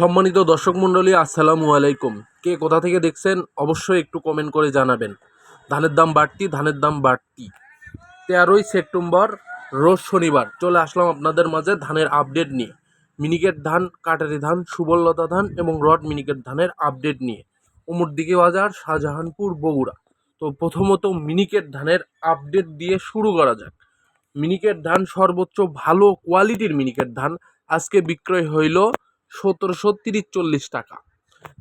সম্মানিত দর্শক মণ্ডলী, আসসালামু আলাইকুম। কে কোথা থেকে দেখছেন, অবশ্যই একটু কমেন্ট করে জানাবেন। ধানের দাম বাড়তি, ধানের দাম বাড়তি। তেরোই সেপ্টেম্বর, রোজ শনিবার। চলে আসলাম আপনাদের মাঝে ধানের আপডেট নিয়ে। মিনিকেট ধান, কাটারি ধান, সুবললতা ধান এবং রড মিনিকেট ধানের আপডেট নিয়ে। উমরদিকে বাজার, শাহজাহানপুর, বগুড়া। তো প্রথমত মিনিকেট ধানের আপডেট দিয়ে শুরু করা যাক। মিনিকেট ধান সর্বোচ্চ ভালো কোয়ালিটির মিনিকেট ধান আজকে বিক্রয় হইল সতেরোশো তিরিশ চল্লিশ টাকা।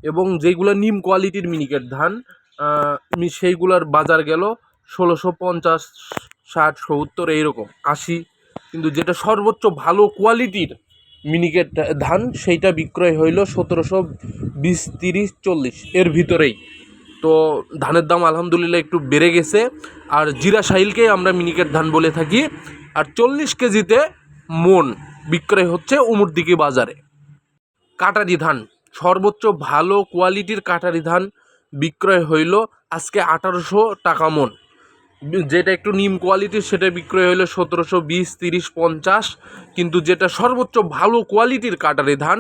এবং যেগুলো নিম কোয়ালিটির মিনিকেট ধান সেইগুলোর বাজার গেল ষোলোশো পঞ্চাশ, ষাট, সত্তর, এইরকম, আশি। কিন্তু যেটা সর্বোচ্চ ভালো কোয়ালিটির মিনিকেট ধান, সেইটা বিক্রয় হইল সতেরোশো বিশ, তিরিশ, চল্লিশ এর ভিতরেই। তো ধানের দাম আলহামদুলিল্লাহ একটু বেড়ে গেছে। আর জিরা সাহিলকে আমরা মিনিকেট ধান বলে থাকি। আর চল্লিশ কেজিতে মন বিক্রয় হচ্ছে উমরদিকে বাজারে। কাটারি ধান। সর্বোচ্চ ভালো কোয়ালিটির কাটারি ধান বিক্রয় হইল আজকে আঠারোশো টাকা মন। যেটা একটু নিম কোয়ালিটির, সেটা বিক্রয় হইল সতেরোশো বিশ, তিরিশ, পঞ্চাশ। কিন্তু যেটা সর্বোচ্চ ভালো কোয়ালিটির কাটারি ধান,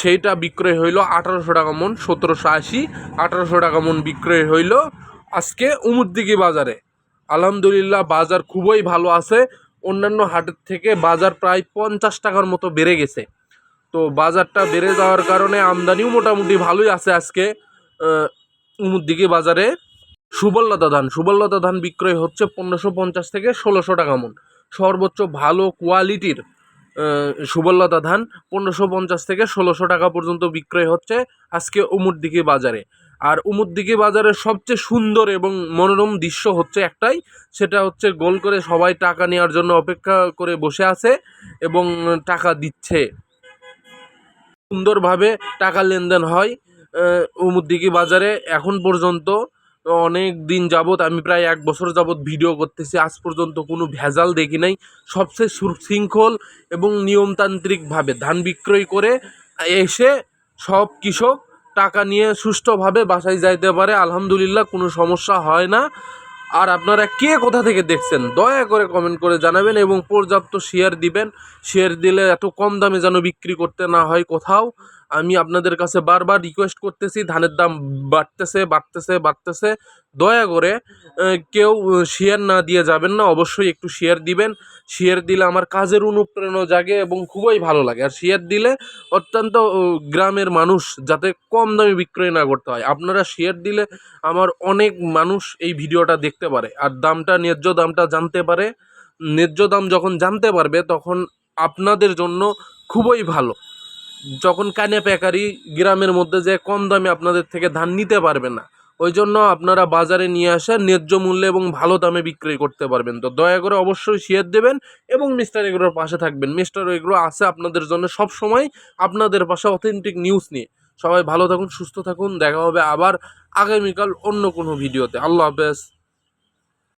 সেইটা বিক্রয় হইল আঠারোশো টাকা মন, সতেরোশো আশি, আঠারোশো টাকা মন বিক্রয় হইল আজকে উমুদ্দিকি বাজারে। আলহামদুলিল্লাহ, বাজার খুবই ভালো আছে। অন্যান্য হাটের থেকে বাজার প্রায় পঞ্চাশ টাকার মতো বেড়ে গেছে। তো বাজারটা বেড়ে যাওয়ার কারণে আমদানিও মোটামুটি ভালোই আছে আজকে উমুর দিকে বাজারে। সুবললতা ধান সুবললতা ধান বিক্রয় হচ্ছে পনেরোশো পঞ্চাশ থেকে ষোলোশো টাকা মন। সর্বোচ্চ ভালো কোয়ালিটির সুবললতা ধান পনেরোশো পঞ্চাশ থেকে ষোলোশো টাকা পর্যন্ত বিক্রয় হচ্ছে আজকে উমুরদিঘি বাজারে। আর উমুরদিঘি বাজারের সবচেয়ে সুন্দর এবং মনোরম দৃশ্য হচ্ছে একটাই, সেটা হচ্ছে গোল করে সবাই টাকা নেওয়ার জন্য অপেক্ষা করে বসে আছে এবং টাকা দিচ্ছে। সুন্দরভাবে টাকা লেনদেন হয়। উমুদ্দিকি বাজারে এখন পর্যন্ত অনেক দিন যাবৎ আমি প্রায় এক বছর যাবৎ ভিডিও করতেছি, আজ পর্যন্ত কোনো ভেজাল দেখি নাই। সবচেয়ে সুশৃঙ্খল এবং নিয়মতান্ত্রিকভাবে ধান বিক্রয় করে এসে সব কৃষক টাকা নিয়ে সুষ্ঠুভাবে বাসায় যাইতে পারে। আলহামদুলিল্লাহ কোনো সমস্যা হয় না। আর আপনারা কে কোথা থেকে দেখছেন, দয়া করে কমেন্ট করে জানাবেন এবং পর্যাপ্ত শেয়ার দিবেন। শেয়ার দিলে এত কম দামে যেন বিক্রি করতে না হয় কোথাও। আমি আপনাদের কাছে বারবার রিকোয়েস্ট করতেছি, ধানের দাম বাড়তেছে বাড়তেছে বাড়তেছে। দয়া করে কেউ শেয়ার না দিয়ে যাবেন না, অবশ্যই একটু শেয়ার দিবেন। শেয়ার দিলে আমার কাজের অনুপ্রেরণা জাগে এবং খুবই ভালো লাগে। আর শেয়ার দিলে অত্যন্ত গ্রামের মানুষ যাতে কম দামে বিক্রয় না করতে হয়। আপনারা শেয়ার দিলে আমার অনেক মানুষ এই ভিডিওটা দেখতে পারে। আর দামটা, ন্যায্য দামটা জানতে পারে। ন্যায্য দাম যখন জানতে পারবে, তখন আপনাদের জন্য খুবই ভালো। যখন কানে পেকারি গ্রামের মধ্যে যে কম দামে আপনাদের থেকে ধান নিতে পারবে না, ওই জন্য আপনারা বাজারে নিয়ে আসে ন্যায্য মূল্যে এবং ভালো দামে বিক্রয় করতে পারবেন। তো দয়া করে অবশ্যই শেয়ার দেবেন এবং মিস্টার এগুলোর পাশে থাকবেন। মিস্টার এগুলো আছে আপনাদের জন্য সব সময় আপনাদের পাশে অথেন্টিক নিউজ নিয়ে। সবাই ভালো থাকুন, সুস্থ থাকুন। দেখা হবে আবার আগামীকাল অন্য কোনো ভিডিওতে। আল্লাহ হাফেজ।